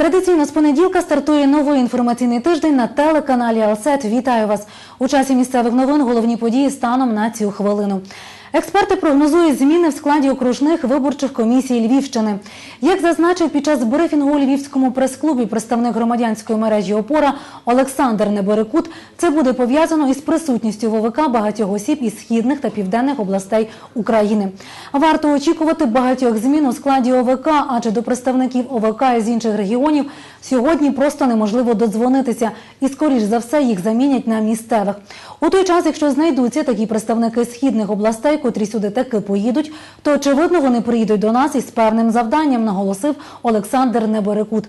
Традиційно з понеділка стартує новий інформаційний тиждень на телеканалі Алсет. Вітаю вас у часі місцевих новин. Головні події станом на цю хвилину. Експерти прогнозують зміни в складі окружних виборчих комісій Львівщини. Як зазначив під час брифінгу у Львівському прес-клубі представник громадянської мережі Опора Олександр Неберекут, це буде пов'язано із присутністю в ОВК багатьох осіб із східних та південних областей України. Варто очікувати багатьох змін у складі ОВК, адже до представників ОВК із інших регіонів сьогодні просто неможливо додзвонитися, і скоріш за все їх замінять на місцевих. У той час, якщо знайдуться такі представники східних областей, котрі сюди таки поїдуть, то очевидно вони приїдуть до нас із певним завданням, наголосив Олександр Неберекут.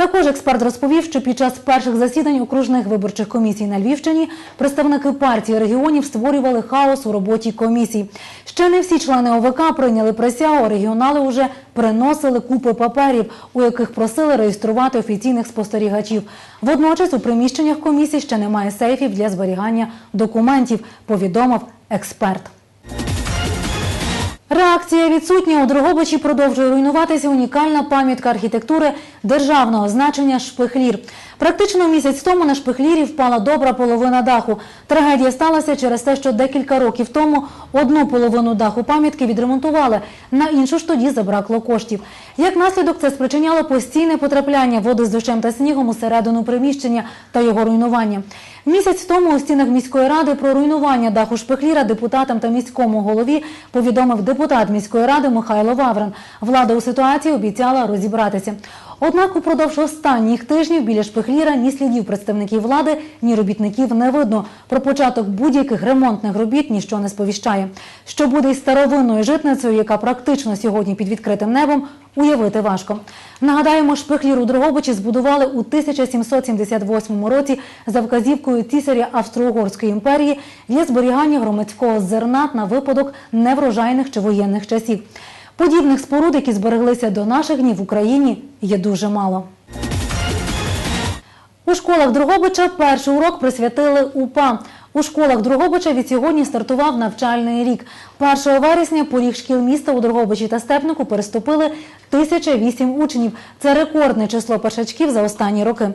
Також експерт розповів, що під час перших засідань окружних виборчих комісій на Львівщині представники партії регіонів створювали хаос у роботі комісій. Ще не всі члени ОВК прийняли присягу, регіонали вже приносили купи паперів, у яких просили реєструвати офіційних спостерігачів. Водночас у приміщеннях комісій ще немає сейфів для зберігання документів, повідомив експерт. Реакція відсутня. У Дрогобичі продовжує руйнуватися унікальна пам'ятка архітектури державного значення Шпихлір. Практично місяць тому на Шпихлірі впала добра половина даху. Трагедія сталася через те, що декілька років тому одну половину даху пам'ятки відремонтували, на іншу ж тоді забракло коштів. Як наслідок, це спричиняло постійне потрапляння води з дощем та снігом у середину приміщення та його руйнування. Місяць тому у стінах міської ради про руйнування даху Шпихліра депутатам та міському голові повідомив депутат міської ради Михайло Ваврин. Влада у ситуації обіцяла розібратися. Однак упродовж останніх тижнів біля Шпихліра ні слідів представників влади, ні робітників не видно. Про початок будь-яких ремонтних робіт ніщо не сповіщає. Що буде із старовинною житницею, яка практично сьогодні під відкритим небом, уявити важко. Нагадаємо, Шпихлір у Дрогобичі збудували у 1778 році за вказівкою цісаря Австро-Угорської імперії для зберігання громадського зерна на випадок неврожайних чи воєнних часів. Подібних споруд, які збереглися до наших днів в Україні, є дуже мало. У школах Дрогобича перший урок присвятили УПА. У школах Дрогобича від сьогодні стартував навчальний рік. 1 вересня поріг шкіл міста у Дрогобичі та Степнику переступили 1008 учнів. Це рекордне число першачків за останні роки.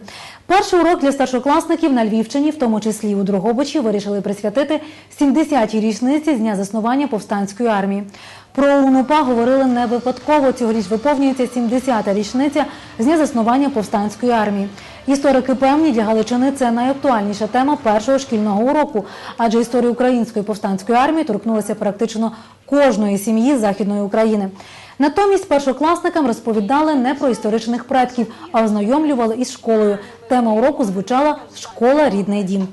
Перший урок для старшокласників на Львівщині, в тому числі у Дрогобичі, вирішили присвятити 70-й річниці з дня заснування повстанської армії. Про УНУПА говорили не випадково. Цьогоріч виповнюється 70-та річниця з дня заснування повстанської армії. Історики певні, для Галичини це найактуальніша тема першого шкільного уроку, адже історія української повстанської армії торкнулася практично кожної сім'ї Західної України. Натомість першокласникам розповідали не про історичних предків, а ознайомлювали із школою. Тема уроку звучала Школа рідний дім.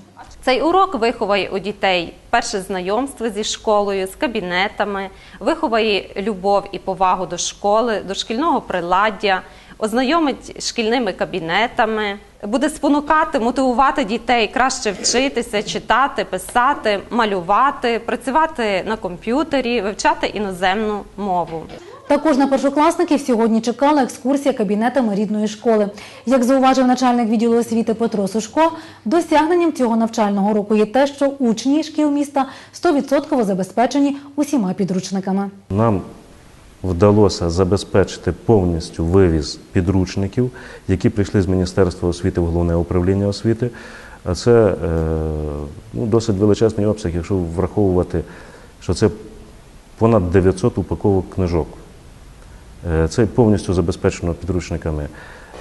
Цей урок виховує у дітей перше знайомство зі школою, з кабінетами, виховує любов і повагу до школи, до шкільного приладдя, ознайомить шкільними кабінетами, буде спонукати, мотивувати дітей краще вчитися, читати, писати, малювати, працювати на комп'ютері, вивчати іноземну мову. Також на першокласників сьогодні чекала екскурсія кабінетами рідної школи. Як зауважив начальник відділу освіти Петро Сушко, досягненням цього навчального року є те, що учні шкіл міста 100% забезпечені усіма підручниками. Нам вдалося забезпечити повністю вивіз підручників, які прийшли з Міністерства освіти в головне управління освіти. А це е, ну, досить величезний обсяг, якщо враховувати, що це понад 900 упаковок книжок. Е, Це повністю забезпечено підручниками.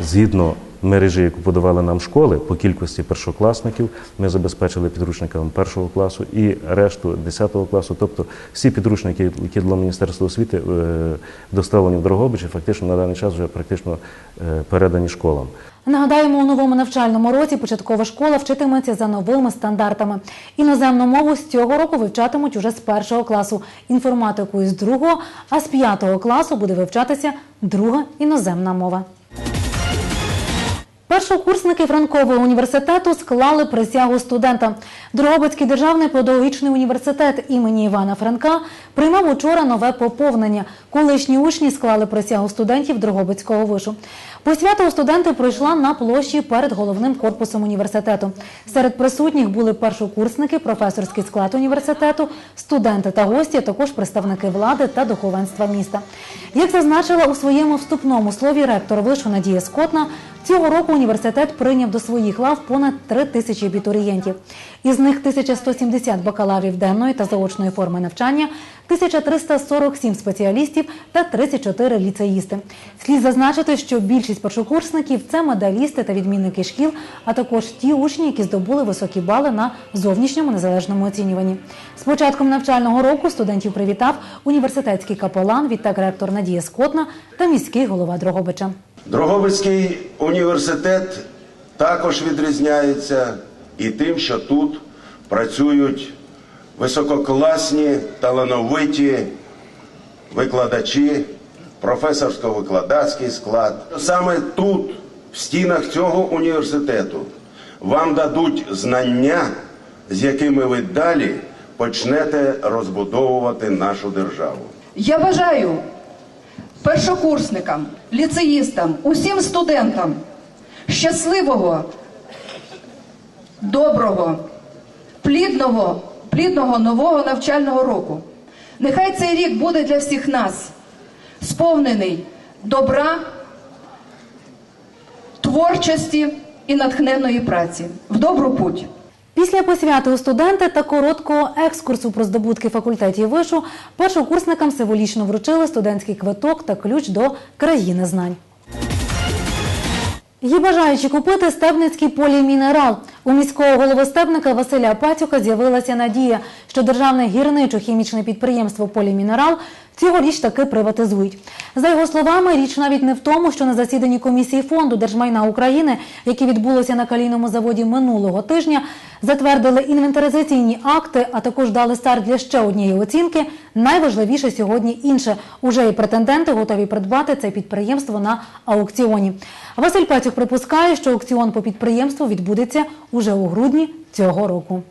Згідно мережі, яку подавали нам школи, по кількості першокласників ми забезпечили підручниками першого класу і решту 10 класу. Тобто всі підручники, які до Міністерства освіти е, доставлені в Дрогобичі, фактично на даний час вже практично е, передані школам. Нагадаємо, у новому навчальному році початкова школа вчитиметься за новими стандартами. Іноземну мову з цього року вивчатимуть уже з першого класу, інформатику із другого, а з п'ятого класу буде вивчатися друга іноземна мова. Першокурсники Франкового університету склали присягу студента. Дрогобицький державний педагогічний університет імені Івана Франка приймав учора нове поповнення. Колишні учні склали присягу студентів Дрогобицького вишу. Посвята студенти пройшла на площі перед головним корпусом університету. Серед присутніх були першокурсники, професорський склад університету, студенти та гості, а також представники влади та духовенства міста. Як зазначила у своєму вступному слові ректор вишу Надія Скотна, цього року університет прийняв до своїх лав понад 3 тисячі абітурієнтів. Із них 1170 бакалаврів денної та заочної форми навчання, 1347 спеціалістів та 34 ліцеїсти. Слід зазначити, що більшість першокурсників це медалісти та відмінники шкіл, а також ті учні, які здобули високі бали на зовнішньому незалежному оцінюванні. З початком навчального року студентів привітав університетський капелан, відтак ректор Надія Скотна та міський голова Дрогобича. Дрогобицький університет також відрізняється і тим, що тут працюють висококласні, талановиті викладачі, професорсько-викладацький склад. Саме тут, в стінах цього університету, вам дадуть знання, з якими ви далі почнете розбудовувати нашу державу. Я бажаю першокурсникам, ліцеїстам, усім студентам щасливого, доброго, плідного, плідного нового навчального року. Нехай цей рік буде для всіх нас сповнений добра, творчості і натхненної праці. В добру путь! Після посвяти у студенти та короткого екскурсу про здобутки факультетів вишу першокурсникам символічно вручили студентський квиток та ключ до країни знань. Є бажаючи купити стебницький полімінерал. У міського голови стебника Василя Пацюка з'явилася надія, що державне гірничо-хімічне підприємство Полімінерал цьогоріч таки приватизують. За його словами, річ навіть не в тому, що на засіданні комісії фонду держмайна України, яке відбулося на калійному заводі минулого тижня, затвердили інвентаризаційні акти, а також дали старт для ще однієї оцінки. Найважливіше сьогодні інше. Уже і претенденти готові придбати це підприємство на аукціоні. Василь Пацюк припускає, що аукціон по підприємству відбудеться уже у грудні цього року.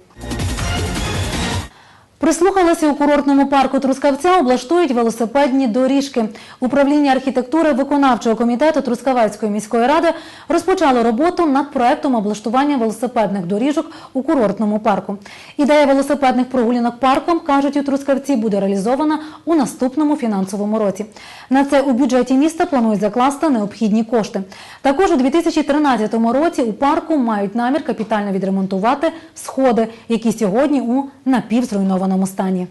Прислухалися у курортному парку Трускавця, облаштують велосипедні доріжки. Управління архітектури виконавчого комітету Трускавецької міської ради розпочало роботу над проектом облаштування велосипедних доріжок у курортному парку. Ідея велосипедних прогулянок парком, кажуть у Трускавці, буде реалізована у наступному фінансовому році. На це у бюджеті міста планують закласти необхідні кошти. Також у 2013 році у парку мають намір капітально відремонтувати сходи, які сьогодні у напівзруйнованому стані.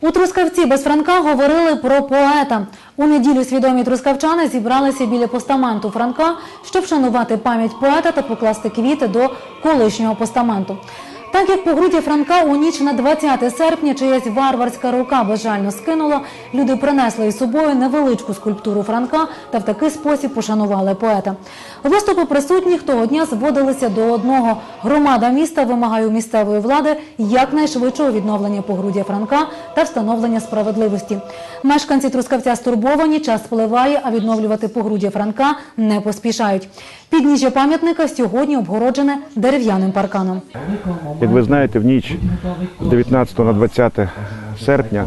У Трускавці без Франка говорили про поета. У неділю свідомі трускавчани зібралися біля постаменту Франка, щоб вшанувати пам'ять поета та покласти квіти до колишнього постаменту. Так як по груді Франка у ніч на 20 серпня чиясь варварська рука безжально скинула, люди принесли із собою невеличку скульптуру Франка та в такий спосіб пошанували поета. Виступи присутніх того дня зводилися до одного. Громада міста вимагає місцевої влади якнайшвидшого відновлення погруддя Франка та встановлення справедливості. Мешканці Трускавця стурбовані, час спливає, а відновлювати погруддя Франка не поспішають. Підніжжя пам'ятника сьогодні обгороджене дерев'яним парканом. Як ви знаєте, в ніч з 19 на 20 серпня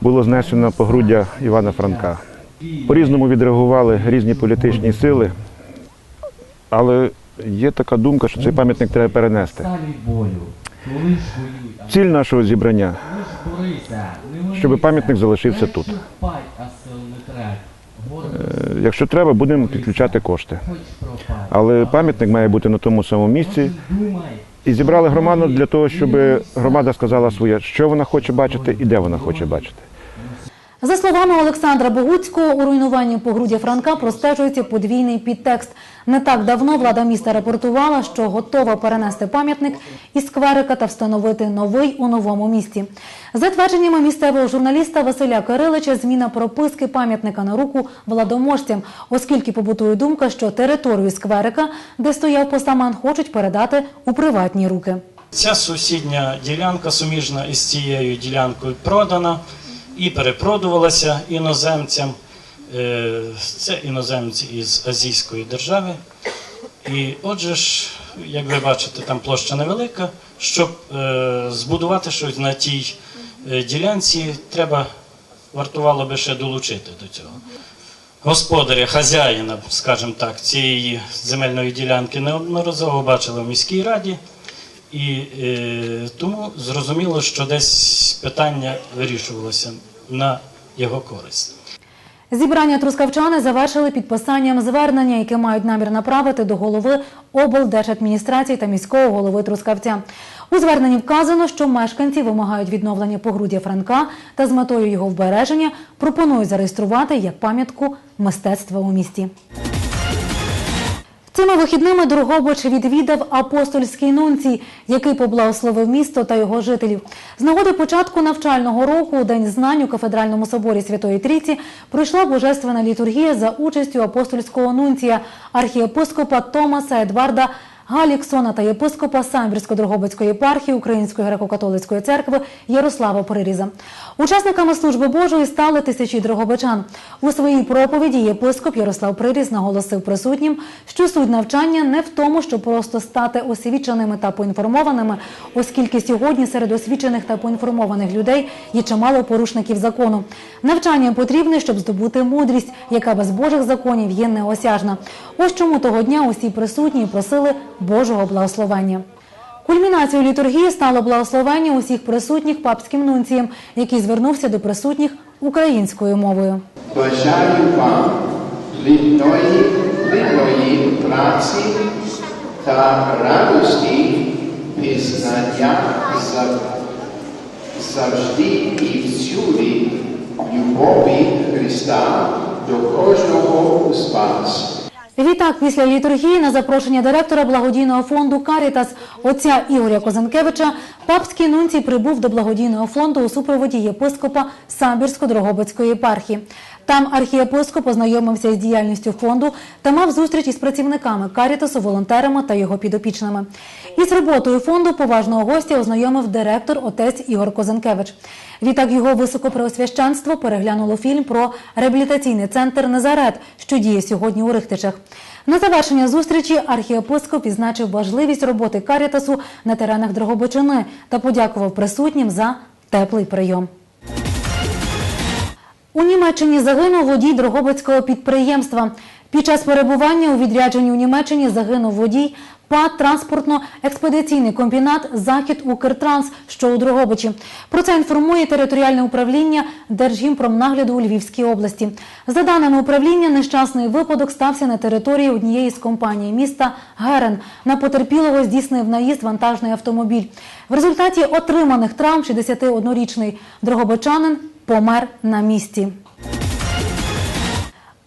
було знесено погруддя Івана Франка. По-різному відреагували різні політичні сили, але є така думка, що цей пам'ятник треба перенести. Ціль нашого зібрання, щоб пам'ятник залишився тут. Е, Якщо треба, будемо підключати кошти. Але пам'ятник має бути на тому самому місці. І зібрали громаду для того, щоб громада сказала своє, що вона хоче бачити і де вона хоче бачити. За словами Олександра Богуцького, у руйнуванні погруддя Франка простежується подвійний підтекст. Не так давно влада міста рапортувала, що готова перенести пам'ятник із скверика та встановити новий у новому місті. За твердженнями місцевого журналіста Василя Кирилича, зміна прописки пам'ятника на руку владоможцям, оскільки побутує думка, що територію скверика, де стояв постамент, хочуть передати у приватні руки. Ця сусідня ділянка суміжна із цією ділянкою продана і перепродувалася іноземцям. Е, Це іноземці із азійської держави. І отже ж, як ви бачите, там площа невелика. Щоб е, збудувати щось на тій е, ділянці, треба вартувало би ще долучити до цього. Господаря, хазяїна, скажімо так, цієї земельної ділянки неодноразово бачили в міській раді. І е, тому зрозуміло, що десь питання вирішувалося на його користь. Зібрання трускавчани завершили підписанням звернення, яке мають намір направити до голови облдержадміністрації та міського голови Трускавця. У зверненні вказано, що мешканці вимагають відновлення погруддя Франка та з метою його вбереження пропонують зареєструвати як пам'ятку мистецтва у місті. Цими вихідними Дрогобич відвідав апостольський нунцій, який поблагословив місто та його жителів. З нагоди початку навчального року День знань у кафедральному соборі Святої Трійці пройшла божественна літургія за участю апостольського нунція архієпископа Томаса Едварда Галіксона та єпископа Самбірсько-Дрогобицької єпархії Української греко-католицької церкви Ярослава Переріза. Учасниками служби Божої стали тисячі дрогобичан. У своїй проповіді єпископ Ярослав Приріз наголосив присутнім, що суть навчання не в тому, щоб просто стати освіченими та поінформованими, оскільки сьогодні серед освічених та поінформованих людей є чимало порушників закону. Навчання потрібне, щоб здобути мудрість, яка без Божих законів є неосяжна. Ось чому того дня усі присутні просили Божого благословення. Кульмінацією літургії стало благословення усіх присутніх папським нунцієм, який звернувся до присутніх українською мовою. Бажаю вам плідної, плідної праці та радості пізнання за- завжди і всюди любові Христа до кожного з вас. Відтак, після літургії на запрошення директора благодійного фонду Карітас отця Ігоря Козанкевича папський нунцій прибув до благодійного фонду у супроводі єпископа Самбірсько-Дрогобицької єпархії. Там архієпископ ознайомився із діяльністю фонду та мав зустріч із працівниками Карітасу, волонтерами та його підопічними. Із роботою фонду поважного гостя ознайомив директор отець Ігор Козанкевич. Відтак його високопреосвященство переглянуло фільм про реабілітаційний центр Назарет, що діє сьогодні у Рихтичах. На завершення зустрічі архієпископ відзначив важливість роботи Карітасу на теренах Дрогобичини та подякував присутнім за теплий прийом. У Німеччині загинув водій Дрогобицького підприємства. Під час перебування у відрядженні у Німеччині загинув водій ПАД транспортно-експедиційний комбінат Захід Укртранс, що у Дрогобичі. Про це інформує територіальне управління Держгімпромнагляду у Львівській області. За даними управління, нещасний випадок стався на території однієї з компаній міста Герен. На потерпілого здійснив наїзд вантажний автомобіль. В результаті отриманих травм 61-річний дрогобичанин помер на місці.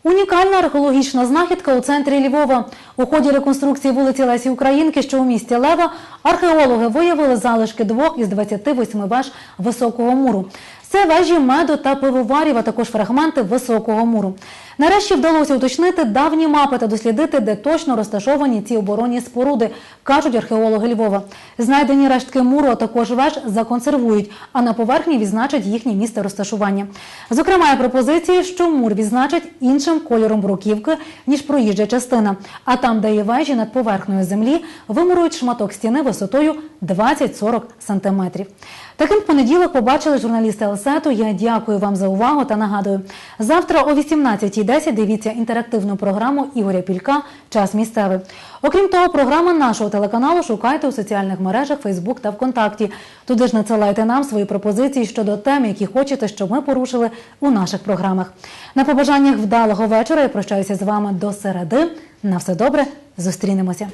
Унікальна археологічна знахідка у центрі Львова. У ході реконструкції вулиці Лесі Українки, що у місті Лева, археологи виявили залишки двох із 28 веж високого муру. Це вежі меду та пивоварів, а також фрагменти високого муру. Нарешті вдалося уточнити давні мапи та дослідити, де точно розташовані ці оборонні споруди, кажуть археологи Львова. Знайдені рештки муру, а також веж законсервують, а на поверхні відзначать їхнє місце розташування. Зокрема, є пропозиції, що мур відзначать іншим кольором бруківки, ніж проїжджа частина. А там, де є вежі над поверхнею землі, вимурують шматок стіни висотою 20-40 сантиметрів. Таким понеділок побачили журналісти Елсету. Я дякую вам за увагу та нагадую. Завтра о 18.10 дивіться інтерактивну програму Ігоря Пілька Час місцевий. Окрім того, програми нашого телеканалу шукайте у соціальних мережах Фейсбук та ВКонтакті. Туди ж надсилайте нам свої пропозиції щодо тем, які хочете, щоб ми порушили у наших програмах. На побажаннях вдалого вечора я прощаюся з вами до середи. На все добре, зустрінемося.